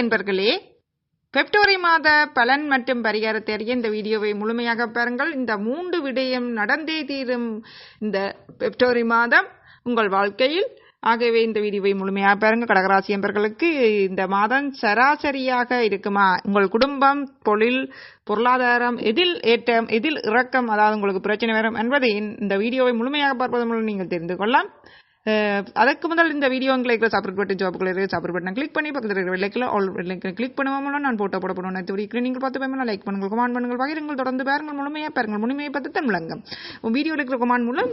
என்பர்களே பெப்டோரி மாத பலன் மற்றும் பரிகாரத்தை அறிய இந்த வீடியோவை முழுமையாக பாருங்கள். இந்த மூன்று விடயம் நடந்தே தீரும் இந்த பெப்டோரி மாதம் உங்கள் வாழ்க்கையில். ஆகவே இந்த வீடியோவை முழுமையாக பாருங்கள். கடகராசி என்பர்களுக்கு இந்த மாதம் சராசரியாக இருக்குமா? உங்கள் குடும்பம் தொழில் பொருளாதாரம் எதில் ஏற்றம் எதில் இறக்கம் அதாவது உங்களுக்கு பிரச்சனை வரும் என்பதை இந்த வீடியோவை முழுமையாக பார்ப்பதன் மூலம் நீங்கள் தெரிந்து கொள்ளலாம். அதுக்கு முதல் இந்த வீடியோ உங்களுக்கு சப்ரேட் ஜாபுக்கு ஜாப்புக்குள்ள இருக்கு பட்டன் கிளிக் பண்ணி பக்கத்தில் இருக்கிற வெள்ளைக்கில் ஆல் வெள்ளைக்கில் கிளிக் பண்ணுவோம் மூலம் நான் போட்டோ போட போடுவோம் நேற்று வீடியோ நீங்கள் பார்த்து பயமெல்லாம் லைக் பண்ணுங்கள். கமாண்ட் பண்ணுங்கள். பகிரங்கள். தொடர்ந்து பாருங்கள். முழுமையாக பாருங்கள். முழுமையை பார்த்து தான் விளங்கும் வீடியோ இருக்கிற கமான் மூலம்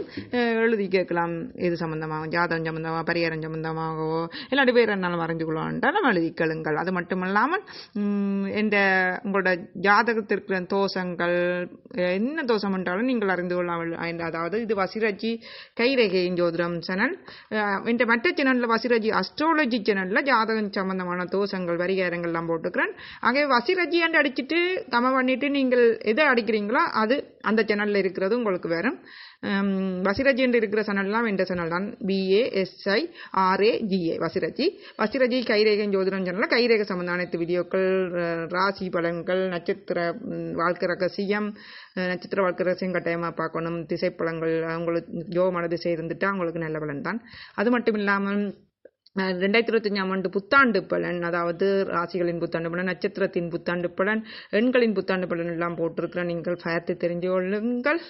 எழுதி கேட்கலாம். இது சம்மந்தமாகவும் ஜாதகம் சம்மந்தமாக பரிகாரம் சம்பந்தமாகவோ? இல்லாட்டி வேறு என்னாலும் வரைஞ்சு கொள்வான்ட்டால் நம்ம எழுதி கேளுங்கள். அது மட்டும் இல்லாமல் இந்த உங்களோட ஜாதகத்திற்கு தோஷங்கள் என்ன தோஷம் என்றாலும் நீங்கள் அறிந்து கொள்ளலாம் அதாவது இது வசிரஜி கைரேகையின் ஜோதிடம் சேனல் இந்த மற்ற சேனலில் வசிரஜி அஸ்ட்ராலஜி சேனலில் ஜாதகம் சம்பந்தமான தோஷங்கள் வரிகாரங்கள்லாம் போட்டுக்கிறேன் ஆகவே வசிரஜி என்று அடிச்சுட்டு கம பண்ணிட்டு நீங்கள் எதை அடிக்கிறீங்களோ அது அந்த சேனலில் இருக்கிறது உங்களுக்கு வரும் வசிரஜி என்று இருக்கிற சேனல்லாம் இந்த சேனல் தான் B A S I R A G A வசிரஜி வசிரஜி கைரேகன் ஜோதிடம் சேனலில் கைரேக சம்பந்த அனைத்து வீடியோக்கள் ராசி பலன்கள் நட்சத்திர வாழ்க்கை ரகசியம் நட்சத்திர வாழ்க்கை ரகசியம் கட்டாயமாக பார்க்கணும் திசைப்பழங்கள் அவங்களுக்கு ஜோமான திசை இருந்துட்டா அவங்களுக்கு நல்ல பலன் தான் அது மட்டும் இல்லாமல் ரெண்டாயிரத்தி இருபத்தஞ்சாம் ஆண்டு புத்தாண்டு பலன் அதாவது ராசிகளின் புத்தாண்டு பலன் நட்சத்திரத்தின் புத்தாண்டு பலன் எண்களின் புத்தாண்டு பலன் எல்லாம் போட்டிருக்கிறேன். நீங்கள் பார்த்து தெரிஞ்சு கொள்ளுங்கள்.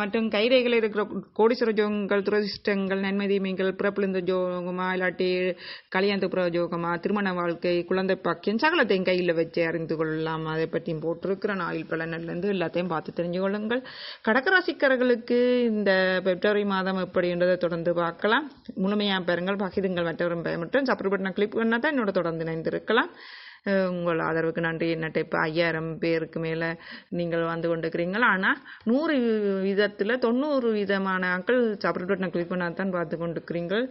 மற்றும் கைரேகையில் இருக்கிற கோடீஸ்வர ஜோகங்கள் துரதிஷ்டங்கள் நன்மை தீமைகள் பிறப்பிலிருந்த ஜோகமா இல்லாட்டி கல்யாணத்துப்புற ஜோகமா திருமண வாழ்க்கை குழந்தை பாக்கியம் சகலத்தையும் கையில் வச்சு அறிந்து கொள்ளலாம். அதை பற்றியும் போட்டிருக்கிற நாளில் பலனிலிருந்து எல்லாத்தையும் பார்த்து தெரிஞ்சு கொள்ளுங்கள். கடகராசிக்காரர்களுக்கு இந்த பிப்ரவரி மாதம் எப்படி என்றதை தொடர்ந்து பார்க்கலாம். முழுமையாக பாருங்கள். பகிதங்கள் மற்றவரும் பயமற்றும் சப்ரேட் கிளிப் என்ன பண்ணால் தான் என்னோட தொடர்ந்து இணைந்திருக்கலாம். உங்கள் ஆதரவுக்கு நன்றி. என்னட்ட இப்போ ஐயாயிரம் பேருக்கு மேலே நீங்கள் வந்து கொண்டிருக்கிறீங்கள் ஆனால் நூறு விதத்தில் தொண்ணூறு விதமான ஆக்கள் சப்ரேட் பட்டனை கிளிக் பண்ணால் தான் பார்த்து கொண்டிருக்கிறீங்கள்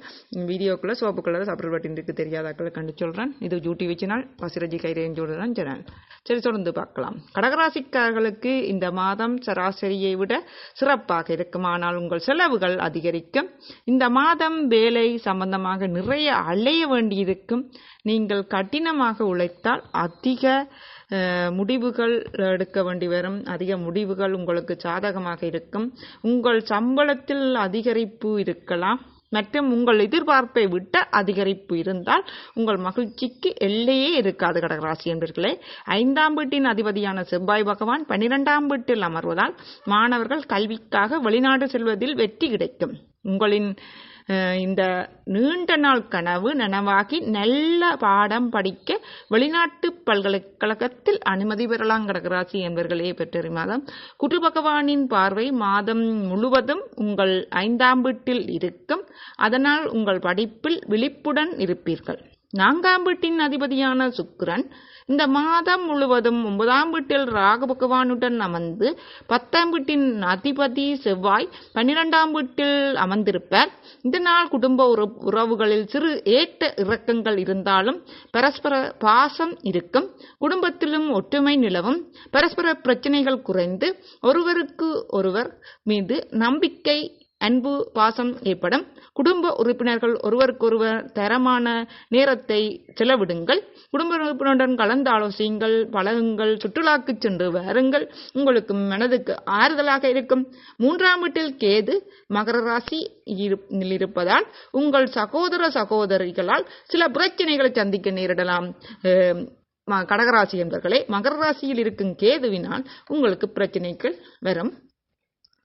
வீடியோக்குள்ளே சோப்பு கலர் பட்டன் இருக்குது தெரியாத ஆட்களை கண்டு சொல்கிறேன் இது ஜூட்டி வச்சினால் பசிரஜி கைரேஞ்சோடு தான் சேனல் சரி தொடர்ந்து பார்க்கலாம். கடகராசிக்காரர்களுக்கு இந்த மாதம் சராசரியை விட சிறப்பாக இருக்கும் ஆனால் உங்கள் செலவுகள் அதிகரிக்கும். இந்த மாதம் வேலை சம்பந்தமாக நிறைய அலைய வேண்டியிருக்கும். நீங்கள் கடினமாக எடுத்தால் அதிக முடிவுகள் எடுக்க வேண்டி வரும். அதிக முடிவுகள் உங்களுக்கு சாதகமாக இருக்கும். உங்கள் சம்பளத்தில் அதிகரிப்பு இருக்கலாம். மற்றும் உங்கள் எதிர்பார்ப்பை விட்ட அதிகரிப்பு இருந்தால் உங்கள் மகிழ்ச்சிக்கு எல்லையே இருக்காது கடகராசி என்பர்களே. ஐந்தாம் வீட்டின் அதிபதியான செவ்வாய் பகவான் பன்னிரெண்டாம் வீட்டில் அமர்வதால் மாணவர்கள் கல்விக்காக வெளிநாடு செல்வதில் வெற்றி கிடைக்கும். உங்களின் இந்த நீண்ட நாள் கனவு நனவாகி நல்ல பாடம் படிக்க வெளிநாட்டு பல்கலைக்கழகத்தில் அனுமதி பெறலாம். கடகராசி என்பர்களே பெற்றறி மாதம். குரு பகவானின் பார்வை மாதம் முழுவதும் உங்கள் ஐந்தாம் வீட்டில் இருக்கும். அதனால் உங்கள் படிப்பில் விழிப்புடன் இருப்பீர்கள். நான்காம் வீட்டின் அதிபதியான சுக்கிரன் இந்த மாதம் முழுவதும் ஒன்பதாம் வீட்டில் ராகு பகவானுடன் அமர்ந்து பத்தாம் வீட்டின் அதிபதி செவ்வாய் பன்னிரெண்டாம் வீட்டில் அமர்ந்திருப்பார். இதனால் குடும்ப உறவுகளில் சிறு ஏற்ற இறக்கங்கள் இருந்தாலும் பரஸ்பர பாசம் இருக்கும். குடும்பத்திலும் ஒற்றுமை நிலவும். பரஸ்பர பிரச்சனைகள் குறைந்து ஒருவருக்கு ஒருவர் மீது நம்பிக்கை அன்பு பாசம் ஏற்படும். குடும்ப உறுப்பினர்கள் ஒருவருக்கொருவர் தரமான நேரத்தை செலவிடுங்கள். குடும்ப உறுப்பினருடன் கலந்து ஆலோசியுங்கள் பழகுங்கள் சுற்றுலாக்கு சென்று வாருங்கள். உங்களுக்கு மனதுக்கு ஆறுதலாக இருக்கும். மூன்றாம் வீட்டில் கேது மகர ராசி இரு- இருப்பதால் உங்கள் சகோதர சகோதரிகளால் சில பிரச்சனைகளை சந்திக்க நேரிடலாம். கடகராசி என்பர்களே மகர ராசியில் இருக்கும் கேதுவினால் உங்களுக்கு பிரச்சனைகள் வரும்.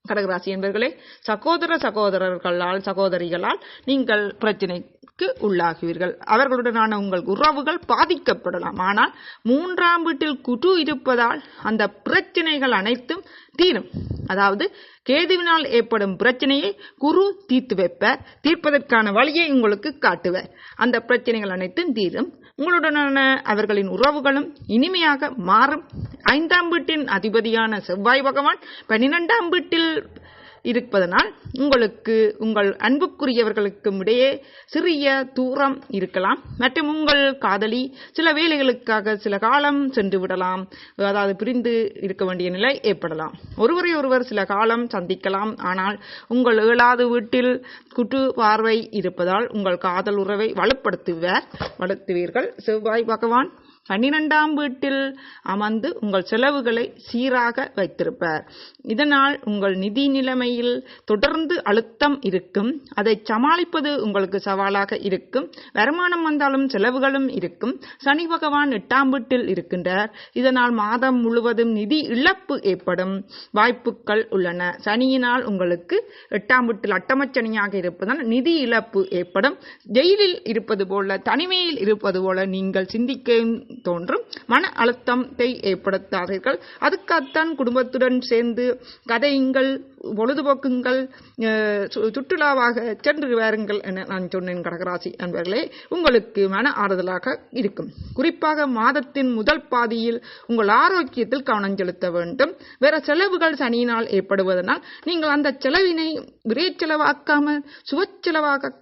கடகராசி என்பர்களே சகோதர சகோதரர்களால் சகோதரிகளால் நீங்கள் பிரச்சனைக்கு உள்ளாகுவீர்கள். அவர்களுடனான உங்கள் உறவுகள் பாதிக்கப்படலாம். ஆனால் மூன்றாம் வீட்டில் குரு இருப்பதால் அந்த பிரச்சனைகள் அனைத்தும் தீரும். அதாவது கேதுவினால் ஏற்படும் பிரச்சனையை குரு தீர்த்து வைப்பார். தீர்ப்பதற்கான வழியை உங்களுக்கு காட்டுவார். அந்த பிரச்சனைகள் அனைத்தும் தீரும். உங்களுடனான அவர்களின் உறவுகளும் இனிமையாக மாறும். ஐந்தாம் வீட்டின் அதிபதியான செவ்வாய் பகவான் பன்னிரெண்டாம் வீட்டில் இருப்பதனால் உங்களுக்கு உங்கள் அன்புக்குரியவர்களுக்கும் இடையே சிறிய தூரம் இருக்கலாம். மற்றும் உங்கள் காதலி சில வேலைகளுக்காக சில காலம் சென்று விடலாம். அதாவது பிரிந்து இருக்க வேண்டிய நிலை ஏற்படலாம். ஒருவரை ஒருவர் சில காலம் சந்திக்கலாம். ஆனால் உங்கள் ஏழாவது வீட்டில் குற்று பார்வை இருப்பதால் உங்கள் காதல் உறவை வலுப்படுத்துவர் வலுத்துவீர்கள். செவ்வாய் பகவான் பன்னிரெண்டாம் வீட்டில் அமர்ந்து உங்கள் செலவுகளை சீராக வைத்திருப்பார். இதனால் உங்கள் நிதி நிலைமையில் தொடர்ந்து அழுத்தம் இருக்கும். அதை சமாளிப்பது உங்களுக்கு சவாலாக இருக்கும். வருமானம் வந்தாலும் செலவுகளும் இருக்கும். சனி பகவான் எட்டாம் வீட்டில் இருக்கின்றார். இதனால் மாதம் முழுவதும் நிதி இழப்பு ஏற்படும் வாய்ப்புகள் உள்ளன. சனியினால் உங்களுக்கு எட்டாம் வீட்டில் அட்டமச்சனியாக இருப்பதால் நிதி இழப்பு ஏற்படும். ஜெயிலில் இருப்பது போல தனிமையில் இருப்பது போல நீங்கள் சிந்திக்க தோன்றும். மன அழுத்தத்தை ஏற்படுத்தாதீர்கள். அதுக்காகத்தான் குடும்பத்துடன் சேர்ந்து கதையுங்கள் பொழுதுபோக்குங்கள் சுற்றுலாவாக சென்று வாருங்கள் என நான் சொன்னேன் கடகராசி அன்பர்களே. உங்களுக்கு மன ஆறுதலாக இருக்கும். குறிப்பாக மாதத்தின் முதல் பாதியில் உங்கள் ஆரோக்கியத்தில் கவனம் செலுத்த வேண்டும். வேற செலவுகள் சனியினால் ஏற்படுவதனால் நீங்கள் அந்த செலவினை விரை செலவாக்காமல் சுவச்செலவாக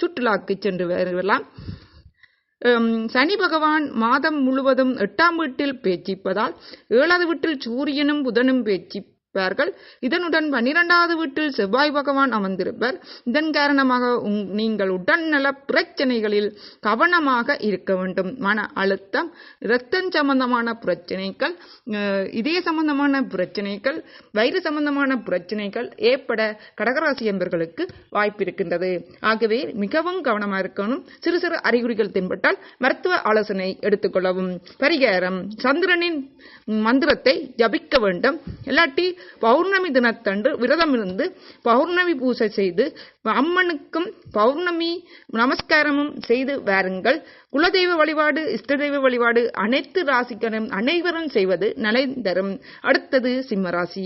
சுற்றுலாக்கு சென்று வரலாம் சனி பகவான் மாதம் முழுவதும் எட்டாம் வீட்டில் பேச்சிப்பதால் ஏழாவது வீட்டில் சூரியனும் புதனும் இருப்பார்கள். இதனுடன் பன்னிரெண்டாவது வீட்டில் செவ்வாய் பகவான் அமர்ந்திருப்பர். இதன் காரணமாக உங்- நீங்கள் உடல்நல பிரச்சனைகளில் கவனமாக இருக்க வேண்டும். மன அழுத்தம் இரத்தம் சம்பந்தமான பிரச்சனைகள் இதய சம்பந்தமான பிரச்சனைகள் வயிறு சம்பந்தமான பிரச்சனைகள் ஏற்பட கடகராசி என்பர்களுக்கு வாய்ப்பு இருக்கின்றது. ஆகவே மிகவும் கவனமாக இருக்கணும். சிறு சிறு அறிகுறிகள் தென்பட்டால் மருத்துவ ஆலோசனை எடுத்துக்கொள்ளவும் பரிகாரம் சந்திரனின் மந்திரத்தை ஜபிக்க வேண்டும். இல்லாட்டி பௌர்ணமி தினத்தன்று விரதம் இருந்து பௌர்ணமி பூஜை செய்து அம்மனுக்கும் பௌர்ணமி நமஸ்காரமும் செய்து வாருங்கள். குலதெய்வ வழிபாடு இஷ்ட தெய்வ வழிபாடு அனைத்து ராசிக்கரும் அனைவரும் செய்வது நலை தரும். அடுத்தது சிம்மராசி